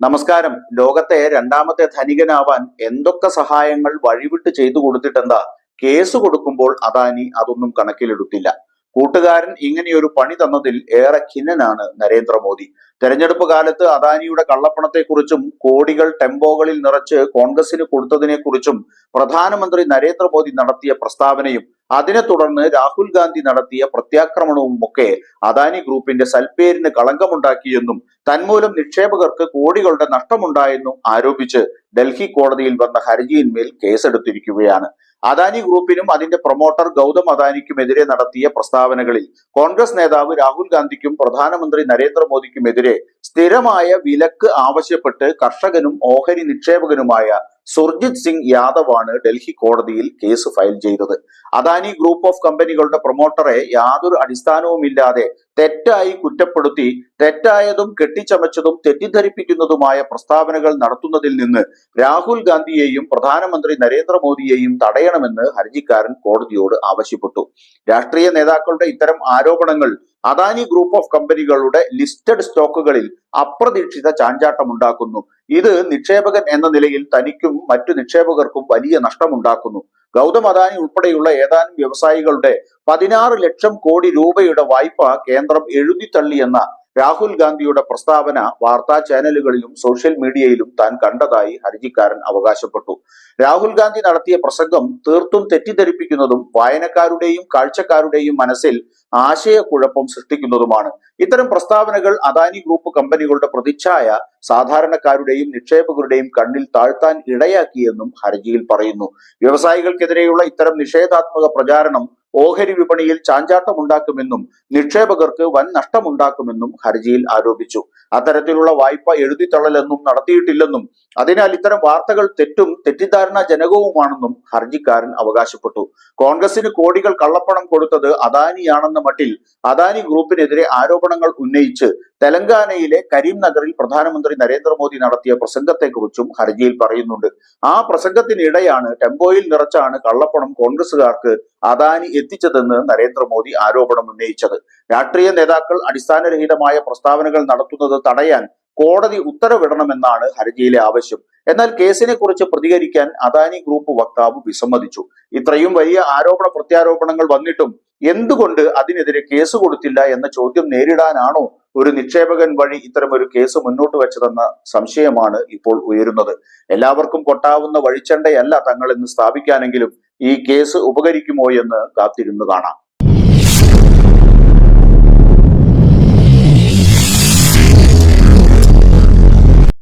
നമസ്കാരം. ലോകത്തെ രണ്ടാമത്തെ ധനികനാവാൻ എന്തൊക്കെ സഹായങ്ങൾ വഴിവിട്ട് ചെയ്തു കൊടുത്തിട്ടെന്താ? കേസ് കൊടുക്കുമ്പോൾ അദാനി അതൊന്നും കണക്കിലെടുത്തില്ല. കൂട്ടുകാരൻ ഇങ്ങനെയൊരു പണി തന്നതിൽ ഏറെ ഖിന്നനാണ് നരേന്ദ്രമോദി. തെരഞ്ഞെടുപ്പ് കാലത്ത് അദാനിയുടെ കള്ളപ്പണത്തെക്കുറിച്ചും കോടികൾ ടെമ്പോകളിൽ നിറച്ച് കോൺഗ്രസിന് കൊടുത്തതിനെക്കുറിച്ചും പ്രധാനമന്ത്രി നരേന്ദ്രമോദി നടത്തിയ പ്രസ്താവനയും അതിനെ തുടർന്ന് രാഹുൽ ഗാന്ധി നടത്തിയ പ്രത്യാക്രമണവും ഒക്കെ അദാനി ഗ്രൂപ്പിന്റെ സൽപ്പേരിന് കളങ്കമുണ്ടാക്കിയെന്നും തന്മൂലം നിക്ഷേപകർക്ക് കോടികളുടെ നഷ്ടമുണ്ടായെന്നും ആരോപിച്ച് ഡൽഹി കോടതിയിൽ വന്ന ഹർജിയിന്മേൽ കേസെടുത്തിരിക്കുകയാണ്. അദാനി ഗ്രൂപ്പിനും അതിന്റെ പ്രൊമോട്ടർ ഗൗതം അദാനിക്കുമെതിരെ നടത്തിയ പ്രസ്താവനകളിൽ കോൺഗ്രസ് നേതാവ് രാഹുൽ ഗാന്ധിക്കും പ്രധാനമന്ത്രി നരേന്ദ്രമോദിക്കുമെതിരെ സ്ഥിരമായ വിലക്ക് ആവശ്യപ്പെട്ട് കർഷകനും ഓഹരി നിക്ഷേപകനുമായ സുർജിത് സിംഗ് യാദവാണ് ഡൽഹി കോടതിയിൽ കേസ് ഫയൽ ചെയ്തത്. അദാനി ഗ്രൂപ്പ് ഓഫ് കമ്പനികളുടെ പ്രൊമോട്ടറെ യാതൊരു അടിസ്ഥാനവുമില്ലാതെ തെറ്റായി കുറ്റപ്പെടുത്തി തെറ്റായതും കെട്ടിച്ചമച്ചതും തെറ്റിദ്ധരിപ്പിക്കുന്നതുമായ പ്രസ്താവനകൾ നടത്തുന്നതിൽ നിന്ന് രാഹുൽ ഗാന്ധിയെയും പ്രധാനമന്ത്രി നരേന്ദ്രമോദിയെയും തടയണമെന്ന് ഹർജിക്കാരൻ കോടതിയോട് ആവശ്യപ്പെട്ടു. രാഷ്ട്രീയ നേതാക്കളുടെ ഇത്തരം ആരോപണങ്ങൾ അദാനി ഗ്രൂപ്പ് ഓഫ് കമ്പനികളുടെ ലിസ്റ്റഡ് സ്റ്റോക്കുകളിൽ അപ്രതീക്ഷിത ചാഞ്ചാട്ടമുണ്ടാക്കുന്നു. ഇത് നിക്ഷേപകൻ എന്ന നിലയിൽ തനിക്കും മറ്റു നിക്ഷേപകർക്കും വലിയ നഷ്ടമുണ്ടാക്കുന്നു. ഗൗതം അദാനി ഉൾപ്പെടെയുള്ള ഏതാനും വ്യവസായികളുടെ പതിനാറ് ലക്ഷം കോടി രൂപയുടെ വായ്പ കേന്ദ്രം എഴുതിത്തള്ളിയെന്ന രാഹുൽ ഗാന്ധിയുടെ പ്രസ്താവന വാർത്താ ചാനലുകളിലും സോഷ്യൽ മീഡിയയിലും താൻ കണ്ടതായി ഹർജിക്കാരൻ അവകാശപ്പെട്ടു. രാഹുൽ ഗാന്ധി നടത്തിയ പ്രസംഗം തീർത്തും തെറ്റിദ്ധരിപ്പിക്കുന്നതും വായനക്കാരുടെയും കാഴ്ചക്കാരുടെയും മനസ്സിൽ ആശയക്കുഴപ്പം സൃഷ്ടിക്കുന്നതുമാണ്. ഇത്തരം പ്രസ്താവനകൾ അദാനി ഗ്രൂപ്പ് കമ്പനികളുടെ പ്രതിച്ഛായ സാധാരണക്കാരുടെയും നിക്ഷേപകരുടെയും കണ്ണിൽ താഴ്ത്താൻ ഇടയാക്കിയെന്നും ഹർജിയിൽ പറയുന്നു. വ്യവസായികൾക്കെതിരെയുള്ള ഇത്തരം നിഷേധാത്മക പ്രചാരണം ഓഹരി വിപണിയിൽ ചാഞ്ചാട്ടമുണ്ടാക്കുമെന്നും നിക്ഷേപകർക്ക് വൻ നഷ്ടമുണ്ടാക്കുമെന്നും ഹർജിയിൽ ആരോപിച്ചു. അത്തരത്തിലുള്ള വായ്പ എഴുതിത്തള്ളലെന്നും നടത്തിയിട്ടില്ലെന്നും അതിനാൽ ഇത്തരം വാർത്തകൾ തെറ്റും തെറ്റിദ്ധാരണാജനകവുമാണെന്നും ഹർജിക്കാരൻ അവകാശപ്പെട്ടു. കോൺഗ്രസിന് കോടികൾ കള്ളപ്പണം കൊടുത്തത് അദാനിയാണെന്ന മട്ടിൽ അദാനി ഗ്രൂപ്പിനെതിരെ ആരോപണങ്ങൾ ഉന്നയിച്ച് തെലങ്കാനയിലെ കരീം നഗറിൽ പ്രധാനമന്ത്രി നരേന്ദ്രമോദി നടത്തിയ പ്രസംഗത്തെക്കുറിച്ചും ഹർജിയിൽ പറയുന്നുണ്ട്. ആ പ്രസംഗത്തിനിടെയാണ് ടെമ്പോയിൽ നിറച്ചാണ് കള്ളപ്പണം കോൺഗ്രസുകാർക്ക് അദാനി എത്തിച്ചതെന്ന് നരേന്ദ്രമോദി ആരോപണം ഉന്നയിച്ചത്. രാഷ്ട്രീയ നേതാക്കൾ അടിസ്ഥാനരഹിതമായ പ്രസ്താവനകൾ നടത്തുന്നത് തടയാൻ കോടതി ഉത്തരവിടണമെന്നാണ് ഹർജിയിലെ ആവശ്യം. എന്നാൽ കേസിനെ കുറിച്ച് പ്രതികരിക്കാൻ അദാനി ഗ്രൂപ്പ് വക്താവ് വിസമ്മതിച്ചു. ഇത്രയും വലിയ ആരോപണ പ്രത്യാരോപണങ്ങൾ വന്നിട്ടും എന്തുകൊണ്ട് അതിനെതിരെ കേസ് കൊടുത്തില്ല എന്ന ചോദ്യം നേരിടാനാണോ ഒരു നിക്ഷേപകൻ വഴി ഇത്തരം ഒരു കേസ് മുന്നോട്ട് വെച്ചതെന്ന സംശയമാണ് ഇപ്പോൾ ഉയരുന്നത്. എല്ലാവർക്കും കൊട്ടാവുന്ന വഴിച്ചണ്ടയല്ല തങ്ങളെന്ന് സ്ഥാപിക്കാനെങ്കിലും ഈ കേസ് ഉപകരിക്കുമോ എന്ന് കാത്തിരുന്നു കാണാം.